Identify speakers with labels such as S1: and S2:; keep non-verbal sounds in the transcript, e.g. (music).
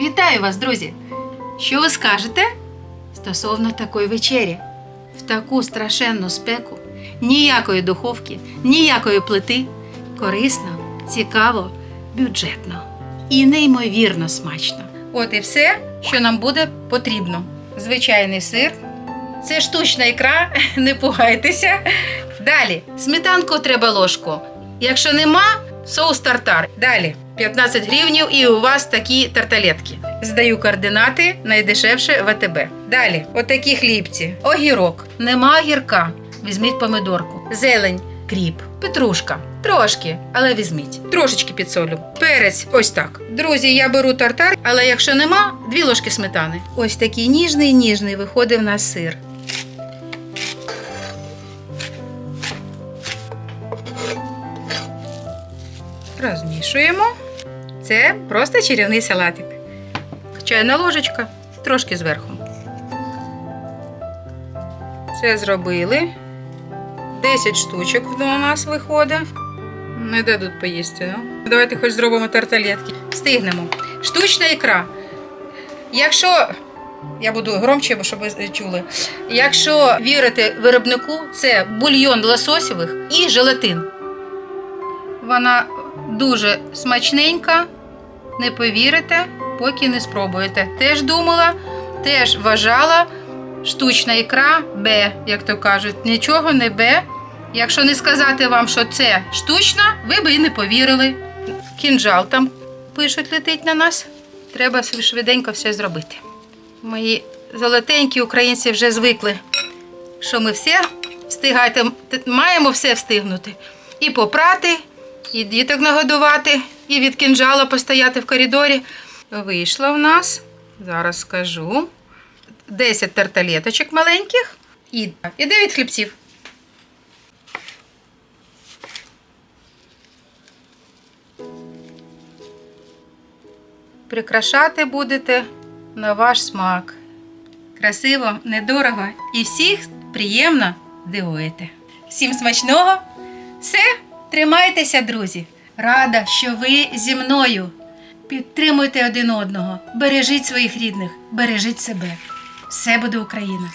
S1: Вітаю вас, друзі! Що ви скажете стосовно такої вечері? В таку страшенну спеку, ніякої духовки, ніякої плити. Корисно, цікаво, бюджетно і неймовірно смачно. От і все, що нам буде потрібно. Звичайний сир. Це штучна ікра, (laughs) не пугайтеся. Далі, сметанку треба ложку. Якщо нема, соус тартар. Далі 15 гривнів і у вас такі тарталетки. Здаю координати найдешевше ВТБ. Далі, отакі хлібці. Огірок. Нема огірка. Візьміть помидорку. Зелень, кріп, петрушка. Трошки, але візьміть. Трошечки підсолю. Перець, ось так. Друзі, я беру тартар, але якщо нема, дві ложки сметани. Ось такий ніжний ніжний виходить в нас сир. Розмішуємо. Це просто чарівний салатик. Чайна ложечка, трошки зверху. Це зробили. 10 штучок у нас виходить. Не дадуть поїсти, ну. Давайте хоч зробимо тарталетки. Встигнемо. Штучна ікра. Якщо. Я буду громче, щоб ви чули. Якщо вірити виробнику, це бульйон лососєвих і желатин. Вона дуже смачненька. Не повірите, поки не спробуєте. Теж думала, теж вважала, штучна ікра Б, як то кажуть, нічого не Б. Якщо не сказати вам, що це штучна, ви б і не повірили. Кінжал там пишуть, летить на нас. Треба швиденько все зробити. Мої золотенькі українці вже звикли, що ми все встигайте, маємо все встигнути. І попрати, і діток нагодувати, і від кінжала постояти в коридорі. Вийшло в нас, зараз скажу, 10 тарталеточок маленьких і, і 9 хлібців. Прикрашати будете на ваш смак. Красиво, недорого і всіх приємно здивуєте. Всім смачного! Все, тримайтеся, друзі! Рада, що ви зі мною. Підтримуйте один одного, бережіть своїх рідних, бережіть себе. Все буде Україна!